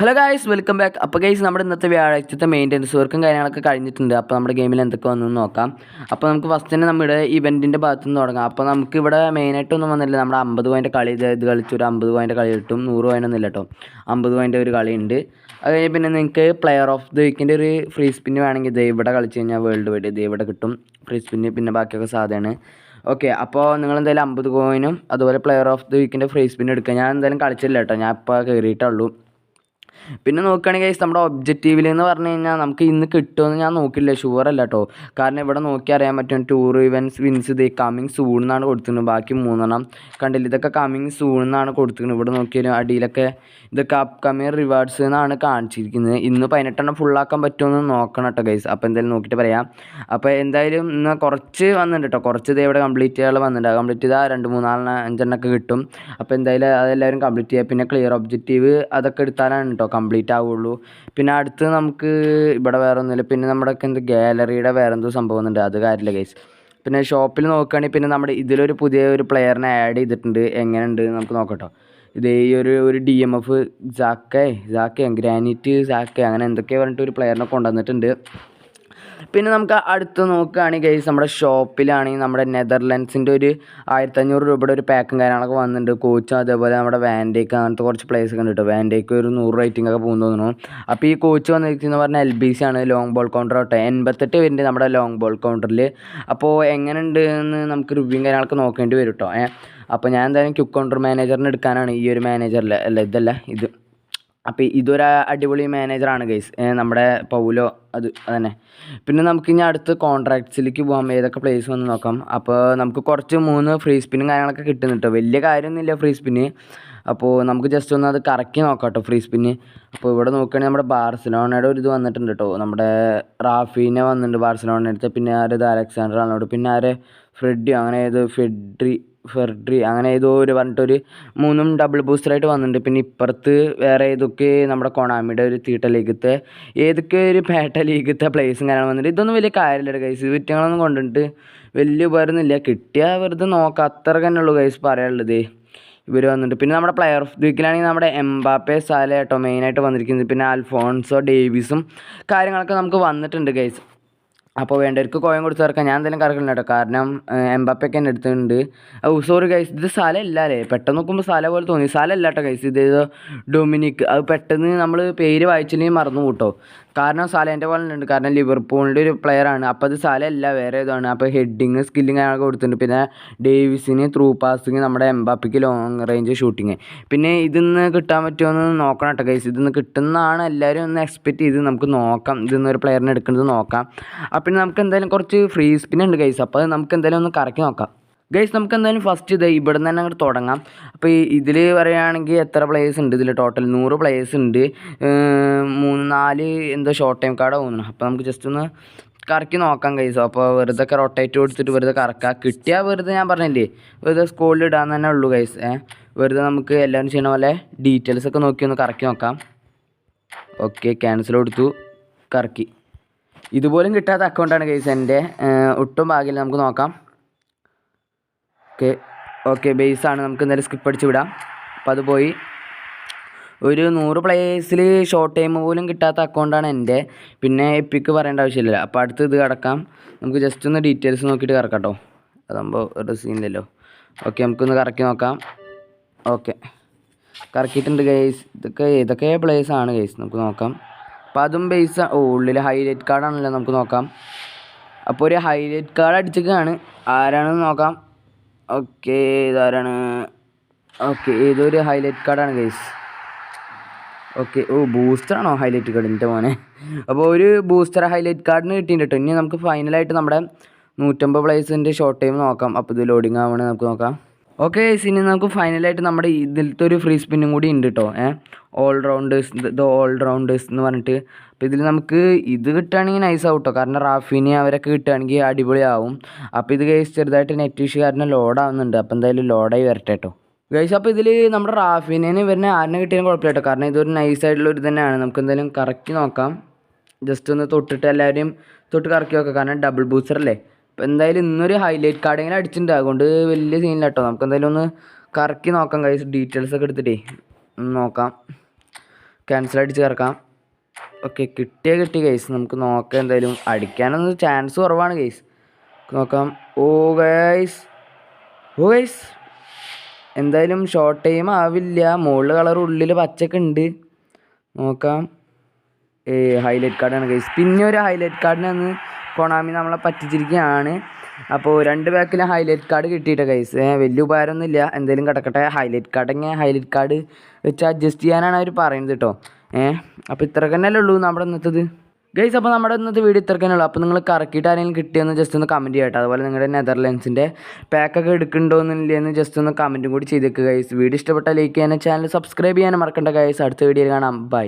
Hello guys welcome back അപ്പോൾ guys നമ്മുടെ ഇന്നത്തെ വ്യാഴാഴ്ചത്തെ മെയിന്റനൻസ് വർക്കും കാര്യങ്ങളൊക്കെ കഴിഞ്ഞിട്ടുണ്ട്. അപ്പോൾ നമ്മുടെ ഗെയിമിൽ എന്തൊക്കെ വന്നു നോക്കാം. അപ്പോൾ നമുക്ക് ഫസ്റ്റ് തന്നെ നമ്മുടെ ഇവന്റിന്റെ ഭാഗത്തു നിന്ന് തുടങ്ങാം. അപ്പോൾ നമുക്ക് ഇവിടെ മെയിനായിട്ടൊന്നും വന്നില്ല. നമ്മുടെ അമ്പത് പോയിന്റ് കളി ഇത് കളിച്ചു. ഒരു അമ്പത് പോയിന്റ് കളി കിട്ടും. നൂറ് പോയിന്റ് ഒന്നും ഇല്ല കേട്ടോ. അമ്പത് പോയിന്റ് ഒരു കളിയുണ്ട് അത് പിന്നെ നിങ്ങൾക്ക് പ്ലെയർ ഓഫ് ദ വീക്കിന്റെ ഒരു ഫ്രീ സ്പിന്ന് വേണമെങ്കിൽ ഇത് ഇവിടെ കളിച്ച് കഴിഞ്ഞാൽ വേൾഡ് വൈഡ് ഇത് ഇവിടെ കിട്ടും. ഫ്രീ സ്പിന്ന് പിന്നെ ബാക്കിയൊക്കെ സാധനമാണ് ഓക്കെ അപ്പോൾ നിങ്ങൾ എന്തായാലും അമ്പത് കോയിനും അതുപോലെ പ്ലെയർ ഓഫ് ദി വീക്കിന്റെ ഫ്രീ സ്പിൻ എടുക്കുക. ഞാൻ എന്തായാലും കളിച്ചില്ല കേട്ടോ. ഞാൻ ഇപ്പോൾ കയറിയിട്ടുള്ളൂ പിന്നെ നോക്കുകയാണെങ്കിൽ ഗൈസ് നമ്മുടെ ഒബ്ജക്റ്റീവിൽ എന്ന് പറഞ്ഞു കഴിഞ്ഞാൽ നമുക്ക് ഇന്ന് കിട്ടുമെന്ന് ഞാൻ നോക്കില്ല ഷുവർ അല്ല കേട്ടോ കാരണം ഇവിടെ നോക്കി അറിയാൻ പറ്റും ടൂർ ഇവൻസ് വിൻസ് ഇത് കമ്മിങ് സൂൺ എന്നാണ് കൊടുത്തിരുന്നത് ബാക്കി മൂന്നെണ്ണം കണ്ടില്ല? ഇതൊക്കെ കമ്മിങ് സൂൺ എന്നാണ് കൊടുത്തിരുന്നത് ഇവിടെ നോക്കിയാലും അടിയിലൊക്കെ ഇതൊക്കെ അപ്കമ്മിങ് റിവാർഡ്സ് എന്നാണ് കാണിച്ചിരിക്കുന്നത്. ഇന്ന് പതിനെട്ടെണ്ണം ഫുള്ളാക്കാൻ പറ്റുമെന്ന് നോക്കണം കേട്ടോ ഗൈസ് അപ്പോൾ എന്തായാലും നോക്കിയിട്ട് പറയാം. അപ്പോൾ എന്തായാലും ഇന്ന് കുറച്ച് വന്നിട്ടുണ്ട് കേട്ടോ കുറച്ച് ഇത് ഇവിടെ കംപ്ലീറ്റ് ചെയ്യാനുള്ള വന്നിട്ടുണ്ട്. കംപ്ലീറ്റ് ചെയ്താൽ രണ്ട് മൂന്നാലെണ്ണം അഞ്ചെണ്ണമൊക്കെ കിട്ടും. അപ്പോൾ എന്തായാലും അതെല്ലാവരും കംപ്ലീറ്റ് ചെയ്യുക പിന്നെ ക്ലിയർ ഒബ്ജക്റ്റീവ് അതൊക്കെ എടുത്താലാണ് കേട്ടോ കംപ്ലീറ്റ് ആവുള്ളൂ. പിന്നെ അടുത്ത് നമുക്ക് ഇവിടെ വേറെ ഒന്നുമില്ല പിന്നെ നമ്മുടെ എന്ത് ഗാലറിയുടെ വേറെ എന്തോ സംഭവം ഉണ്ട് അത് കാര്യമില്ല ഗൈസ് പിന്നെ ഷോപ്പിൽ നോക്കുകയാണെങ്കിൽ പിന്നെ നമ്മുടെ ഇതിലൊരു പുതിയ ഒരു പ്ലെയറിനെ ആഡ് ചെയ്തിട്ടുണ്ട്. എങ്ങനെയുണ്ട് നമുക്ക് നോക്കട്ടോ ഇത് ഈ ഒരു ഒരു ഡി എം എഫ് സാക്കേ സാക്കേ ഗ്രാനൈറ്റ് സാക്കേ അങ്ങനെ എന്തൊക്കെയോ പറഞ്ഞിട്ട് ഒരു പ്ലെയറിനെ കൊണ്ടുവന്നിട്ടുണ്ട്. പിന്നെ നമുക്ക് അടുത്ത് നോക്കുകയാണെങ്കിൽ ഗൈസ് നമ്മുടെ ഷോപ്പിലാണെങ്കിൽ നമ്മുടെ നെതർലാൻഡ്സിന്റെ ഒരു ആയിരത്തഞ്ഞൂറ് രൂപയുടെ ഒരു പാക്കും കാര്യങ്ങളൊക്കെ വന്നിട്ടുണ്ട്. കോച്ചും അതേപോലെ നമ്മുടെ വാൻഡേക്ക് അങ്ങനത്തെ കുറച്ച് പ്ലേസ് ഒക്കെ ഉണ്ട് കേട്ടോ വാൻഡേക്ക് ഒരു നൂറ് റേറ്റിംഗ് ഒക്കെ പോകുന്നു തോന്നുന്നു. അപ്പോൾ ഈ കോച്ച് വന്നിരിക്കുന്നത് പറഞ്ഞാൽ എൽ ബി സി ആണ് ലോങ് ബോൾ കൗണ്ടർ കേട്ടോ എൺപത്തെട്ട് വരുന്നുണ്ട് നമ്മുടെ ലോങ് ബോൾ കൗണ്ടറിൽ അപ്പോൾ എങ്ങനെയുണ്ട് എന്ന് നമുക്ക് റിവ്യൂ കാര്യങ്ങളൊക്കെ നോക്കേണ്ടി വരും കേട്ടോ അപ്പോൾ ഞാൻ എന്തായാലും ക്യുക്ക് കൗണ്ടർ മാനേജറിന് എടുക്കാനാണ് ഈ ഒരു മാനേജറിൽ അല്ല ഇതല്ല ഇത് അപ്പോൾ ഇതൊരു അടിപൊളി മാനേജറാണ് ഗൈസ് നമ്മുടെ പൗലോ അത് അതന്നെ. പിന്നെ നമുക്ക് ഇനി അടുത്ത് കോൺട്രാക്ട്സിലേക്ക് പോകാം ഏതൊക്കെ പ്ലേസ് വന്ന് നോക്കാം. അപ്പോൾ നമുക്ക് കുറച്ച് മൂന്ന് ഫ്രീ സ്പിന്നും കാര്യങ്ങളൊക്കെ കിട്ടുന്നുണ്ട് കേട്ടോ വലിയ കാര്യമൊന്നുമില്ല ഫ്രീ സ്പിന്ന് അപ്പോൾ നമുക്ക് ജസ്റ്റ് ഒന്ന് അത് കറക്കി നോക്കാം കേട്ടോ ഫ്രീ സ്പിന്ന് അപ്പോൾ ഇവിടെ നോക്കുകയാണെങ്കിൽ നമ്മുടെ ബാർസലോണയുടെ ഒരു ഇത് വന്നിട്ടുണ്ട് കേട്ടോ നമ്മുടെ റാഫീനെ വന്നിട്ടുണ്ട് ബാർസലോണ അടുത്ത്. പിന്നെ ആരത് അലക്സാണ്ടർ ആണോട് പിന്നെ ആരെ? ഫ്രെഡി അങ്ങനെ ഏത് ഫെഡ്രി ഫെർഡ്രി അങ്ങനെ ഏതോ ഒരു പറഞ്ഞിട്ടൊരു മൂന്നും ഡബിൾ ബൂസ്റ്ററായിട്ട് വന്നിട്ടുണ്ട്. പിന്നെ ഇപ്പുറത്ത് വേറെ ഏതൊക്കെ നമ്മുടെ കൊണാമിയുടെ ഒരു തീട്ട ലീഗത്തെ ഏതൊക്കെ ഒരു പേട്ട ലീഗത്തെ പ്ലേസും കാര്യങ്ങളും വന്നിട്ട് ഇതൊന്നും വലിയ കാര്യമില്ല കൈസ് വിറ്റങ്ങളൊന്നും കൊണ്ടിട്ട് വലിയ ഉപകാരമൊന്നുമില്ല. കിട്ടിയാൽ വെറുതെ നോക്കാം. അത്ര തന്നെ ഉള്ളൂ കൈസ് പറയാനുള്ളത്. ഇവർ വന്നിട്ട്. പിന്നെ നമ്മുടെ പ്ലെയർ ഓഫ് ദി വീക്കിലാണെങ്കിൽ നമ്മുടെ എംബാപ്പെ സാല കേട്ടോ മെയിനായിട്ട് വന്നിരിക്കുന്നത്. പിന്നെ അൽഫോൺസോ ഡേവിസും കാര്യങ്ങളൊക്കെ നമുക്ക് വന്നിട്ടുണ്ട് ഗൈസ് അപ്പോൾ വേണ്ടവർക്ക് കോയം കൊടുത്ത് ഇറക്കാം ഞാൻ എന്തായാലും കറക്കുന്നില്ല കേട്ടോ. കാരണം എംബാപ്പൊക്കെ എന്റെ അടുത്തുണ്ട്. ഓ സോറി ഗൈസ് ഇത് സ്ഥലമല്ല അല്ലേ പെട്ടെന്ന് നോക്കുമ്പോൾ സ്ഥലം പോലെ തോന്നി. സ്ഥലമല്ല കേട്ടോ ഗൈസ് ഇത് ഡൊമിനിക് അത് പെട്ടെന്ന് നമ്മൾ പേര് വായിച്ചില്ലെങ്കിൽ മറന്നു കൂട്ടോ കാരണം സാലേന്റെ പോലെ ഉണ്ട് കാരണം ലിവർപൂളിന്റെ ഒരു പ്ലെയറാണ് അപ്പോൾ അത് സാലല്ല വേറെ ഇതാണ്. അപ്പോൾ ഹെഡിങ് സ്കില്ലും കാര്യങ്ങളൊക്കെ കൊടുത്തിട്ടുണ്ട്. പിന്നെ ഡേവിസിന് ത്രൂ പാസിങ് നമ്മുടെ എംബാപ്പിക്ക് ലോങ് റേഞ്ച് ഷൂട്ടിങ് പിന്നെ ഇതിന്ന് കിട്ടാൻ പറ്റുമോ എന്ന് നോക്കണം കേട്ടോ കൈസ് ഇതിന്ന് കിട്ടുന്നതാണ് എല്ലാവരും ഒന്ന് എക്സ്പെക്റ്റ് ചെയ്ത് നമുക്ക് നോക്കാം. ഇതിന്ന് ഒരു പ്ലെയറിനെ എടുക്കുന്നത് നോക്കാം. അപ്പം നമുക്ക് എന്തായാലും കുറച്ച് ഫ്രീ സ്പിൻ ഉണ്ട് ഗൈസ് അപ്പോൾ നമുക്ക് എന്തായാലും ഒന്ന് കറക്കി നോക്കാം. ഗൈസ് നമുക്ക് എന്തായാലും ഫസ്റ്റ് ഇത് ഇവിടെ നിന്ന് തന്നെ അങ്ങോട്ട് തുടങ്ങാം. അപ്പോൾ ഇതിൽ പറയുകയാണെങ്കിൽ എത്ര പ്ലേയേഴ്സ് ഉണ്ട് ഇതിൽ ടോട്ടൽ നൂറ് പ്ലേയേഴ്സ് ഉണ്ട്. മൂന്ന് നാല് എന്തോ ഷോർട്ട് ടൈം കാർഡ് തോന്നുന്നു. അപ്പോൾ നമുക്ക് ജസ്റ്റ് ഒന്ന് കറക്കി നോക്കാം ഗൈസ് അപ്പോൾ വെറുതെ ഒക്കെ റൊട്ടേറ്റ് കൊടുത്തിട്ട് വെറുതെ കറക്കാം. കിട്ടിയാൽ വെറുതെ ഞാൻ പറഞ്ഞില്ലേ? വെറുതെ സ്കൂളിൽ ഇടാൻ തന്നെ ഉള്ളൂ ഏഹ് വെറുതെ നമുക്ക് എല്ലാവരും ചെയ്യണ പോലെ ഡീറ്റെയിൽസ് ഒക്കെ നോക്കി ഒന്ന് കറക്കി നോക്കാം. ഓക്കെ ക്യാൻസൽ കൊടുത്തു. കറക്കി. ഇതുപോലും കിട്ടാത്ത അക്കൗണ്ടാണ് ഗൈസ് എന്റെ. ഒട്ടും ഭാഗ്യമില്ല. നമുക്ക് നോക്കാം. ഓക്കെ. ഓക്കെ ബേസാണ് നമുക്ക് എന്തായാലും സ്കിപ്പ് അടിച്ച് വിടാം. അപ്പോൾ അത് പോയി. ഒരു നൂറ് പ്ലേയേഴ്സിൽ ഷോർട്ട് ടൈം പോലും കിട്ടാത്ത അക്കൗണ്ടാണ് എന്റെ. പിന്നെ എപ്പിക്ക് പറയേണ്ട ആവശ്യമില്ല അപ്പോൾ അടുത്ത് ഇത് കിടക്കാം. നമുക്ക് ജസ്റ്റ് ഒന്ന് ഡീറ്റെയിൽസ് നോക്കിയിട്ട് കറക്കാം കേട്ടോ അതാകുമ്പോൾ ഒരു സീനില്ലല്ലോ ഓക്കെ നമുക്കൊന്ന് കറക്കി നോക്കാം. ഓക്കെ. കറക്കിയിട്ടുണ്ട് ഗൈസ് ഇതൊക്കെ ഏതൊക്കെ പ്ലേസ് ആണ് ഗൈസ് നമുക്ക് നോക്കാം. അപ്പോൾ അതും ബേസ് ഓ ഉള്ളിൽ ഹൈലൈറ്റ് കാർഡാണല്ലോ നമുക്ക് നോക്കാം. അപ്പോൾ ഒരു ഹൈലൈറ്റ് കാർഡ് അടിച്ചിട്ടാണ് ആരാണെന്ന് നോക്കാം. ഓക്കെ ഇതാരാണ്? ഓക്കെ ഇതൊരു ഹൈലൈറ്റ് കാർഡാണ് ഗൈസ് ഓക്കെ ഓ ബൂസ്റ്ററാണോ ഹൈലൈറ്റ് കാർഡ് എന്റെ മോനെ? അപ്പോൾ ഒരു ബൂസ്റ്റർ ഹൈലൈറ്റ് കാർഡിന് കിട്ടിയിട്ടുണ്ട്. കേട്ടോ ഇനി നമുക്ക് ഫൈനലായിട്ട് നമ്മുടെ നൂറ്റമ്പത് പ്ലേസിന്റെ ഷോർട്ട് ടൈം നോക്കാം. അപ്പോൾ ഇത് ലോഡിങ് ആവുകയാണെങ്കിൽ നമുക്ക് നോക്കാം. ഓക്കെ ഇനി നമുക്ക് ഫൈനലായിട്ട് നമ്മുടെ ഇതിലത്തെ ഒരു ഫ്രീ സ്പിന്നും കൂടി ഉണ്ട് കേട്ടോ ഏഹ് all rounders the all rounders എന്ന് പറഞ്ഞിട്ട്. അപ്പോൾ ഇതിൽ നമുക്ക് ഇത് കിട്ടുകയാണെങ്കിൽ നൈസ് ആവും കേട്ടോ കാരണം റാഫിനി അവരൊക്കെ കിട്ടുകയാണെങ്കിൽ അടിപൊളിയാവും. അപ്പോൾ ഇത് കേസ് ചെറുതായിട്ട് നെറ്റ് ഇഷ്യൂ കാരണം ലോഡാവുന്നുണ്ട് അപ്പോൾ എന്തായാലും ലോഡായി വരട്ടെ കേട്ടോ ഗൈസ് അപ്പോൾ ഇതിൽ നമ്മുടെ റാഫിനെ വരുന്ന ആരിനെ കിട്ടിയാലും കുഴപ്പമില്ല കാരണം ഇതൊരു നൈസ് ആയിട്ടുള്ള ഒരു തന്നെയാണ് നമുക്ക് എന്തായാലും കറക്കി നോക്കാം. ജസ്റ്റ് ഒന്ന് തൊട്ടിട്ട് എല്ലാവരെയും തൊട്ട് കറക്കി നോക്കാം. കാരണം ഡബിൾ ബൂസ്റ്റർ അല്ലേ? അപ്പോൾ എന്തായാലും ഇന്നൊരു ഹൈലൈറ്റ് കാർഡ് ഇങ്ങനെ അടിച്ചിട്ടുണ്ട്. അതുകൊണ്ട് വലിയ സീനില്ല കേട്ടോ നമുക്ക് എന്തായാലും ഒന്ന് കറക്കി നോക്കാം കൈസ് ഡീറ്റെയിൽസ് ഒക്കെ എടുത്തിട്ടേ. നോക്കാം. ക്യാൻസൽ അടിച്ച് കറക്കാം. ഓക്കെ കിട്ടിയ കിട്ടി കേസ് നമുക്ക് നോക്കാം എന്തായാലും. അടിക്കാനൊന്നും ചാൻസ് കുറവാണ് കേസ് നോക്കാം. ഓ ഗൈസ് ഓ ഗൈസ് എന്തായാലും ഷോർട്ട് ടൈം ആവില്ല. മുകളിൽ കളർ ഉള്ളിൽ പച്ചക്ക് ഉണ്ട്. നോക്കാം. ഏ ഹൈലൈറ്റ് കാർഡാണ് ഗൈസ് പിന്നെ ഒരു ഹൈലൈറ്റ് കാർഡിന് അന്ന് കൊണാമി നമ്മളെ പറ്റിച്ചിരിക്കുകയാണ്. അപ്പോൾ രണ്ട് ബാക്കിലും ഹൈലൈറ്റ് കാർഡ് കിട്ടിയിട്ട് കൈസ് വലിയ ഉപകാരമൊന്നുമില്ല. എന്തെങ്കിലും കിടക്കട്ടെ. ഹൈലൈറ്റ് കാർഡ് എങ്ങനെ ഹൈലൈറ്റ് കാർഡ് വെച്ച് അഡ്ജസ്റ്റ് ചെയ്യാനാണ് അവർ പറയുന്നത് കേട്ടോ ഏഹ് അപ്പോൾ ഇത്രക്ക് തന്നെയല്ലേ ഉള്ളൂ നമ്മുടെ ഇന്നത്തത്. ഗൈസ് അപ്പോൾ നമ്മുടെ ഇന്നത്തെ വീഡിയോ ഇത്ര തന്നെ ഉള്ളൂ അപ്പോൾ നിങ്ങൾ കറക്കിയിട്ട് ആരെങ്കിലും കിട്ടിയെന്ന് ജസ്റ്റ് ഒന്ന് കമന്റ് ചെയ്യട്ടെ. അതുപോലെ നിങ്ങളുടെ നെതർലാൻഡ്സിന്റെ പാക്കൊക്കെ എടുക്കണ്ടോന്നില്ലെന്ന് ജസ്റ്റ് ഒന്ന് കമന്റും കൂടി ചെയ്തേക്ക് ഗൈസ് വീഡിയോ ഇഷ്ടപ്പെട്ടാൽ ലൈക്ക് ചെയ്യാനും ചാനൽ സബ്സ്ക്രൈബ് ചെയ്യാനും മറക്കണ്ട ഗൈസ് അടുത്ത വീഡിയോയിൽ കാണാം. ബൈ